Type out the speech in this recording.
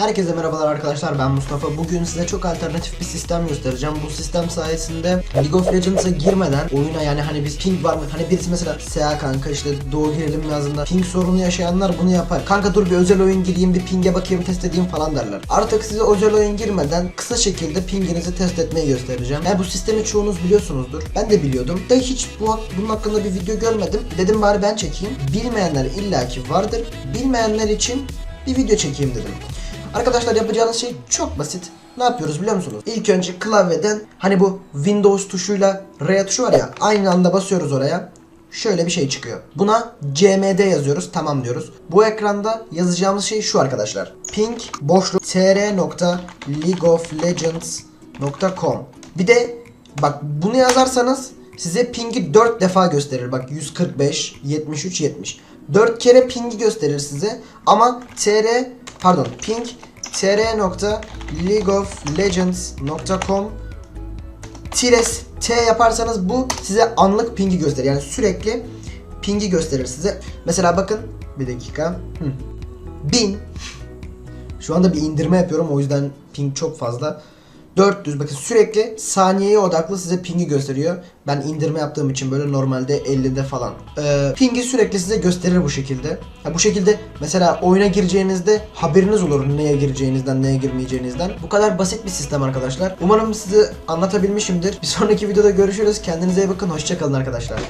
Herkese merhabalar arkadaşlar ben Mustafa. Bugün size çok alternatif bir sistem göstereceğim. Bu sistem sayesinde League of Legends'a girmeden oyuna yani hani biz ping var mı? Hani birisi mesela SEA kanka işte doğu girelim yazdığında ping sorunu yaşayanlar bunu yapar. Kanka dur bir özel oyun gireyim bir pinge bakayım test edeyim falan derler. Artık size özel oyun girmeden kısa şekilde pinginizi test etmeyi göstereceğim. Yani bu sistemi çoğunuz biliyorsunuzdur. Ben de biliyordum. Da hiç bu, bunun hakkında bir video görmedim. Dedim bari ben çekeyim. Bilmeyenler illaki vardır. Bilmeyenler için bir video çekeyim dedim. Arkadaşlar yapacağınız şey çok basit. Ne yapıyoruz biliyor musunuz? İlk önce klavyeden hani bu Windows tuşuyla R tuşu var ya aynı anda basıyoruz oraya. Şöyle bir şey çıkıyor. Buna CMD yazıyoruz. Tamam diyoruz. Bu ekranda yazacağımız şey şu arkadaşlar. ping boşluk tr.leagueoflegends.com Bir de bak bunu yazarsanız size ping'i 4 defa gösterir. Bak 145, 73, 70. 4 kere ping'i gösterir size. Ama tr pardon ping tr.leagueoflegends.com tires T yaparsanız bu size anlık pingi gösterir. Yani sürekli pingi gösterir size. Mesela bakın bir dakika. Hı. 1000 şu anda bir indirme yapıyorum o yüzden ping çok fazla. 400 bakın sürekli saniyeye odaklı size pingi gösteriyor. Ben indirme yaptığım için böyle normalde 50'de falan. Ee, pingi sürekli size gösterir bu şekilde. Ha, bu şekilde mesela oyuna gireceğinizde haberiniz olur neye gireceğinizden neye girmeyeceğinizden. Bu kadar basit bir sistem arkadaşlar. Umarım size anlatabilmişimdir. Bir sonraki videoda görüşürüz. Kendinize iyi bakın. Hoşçakalın arkadaşlar.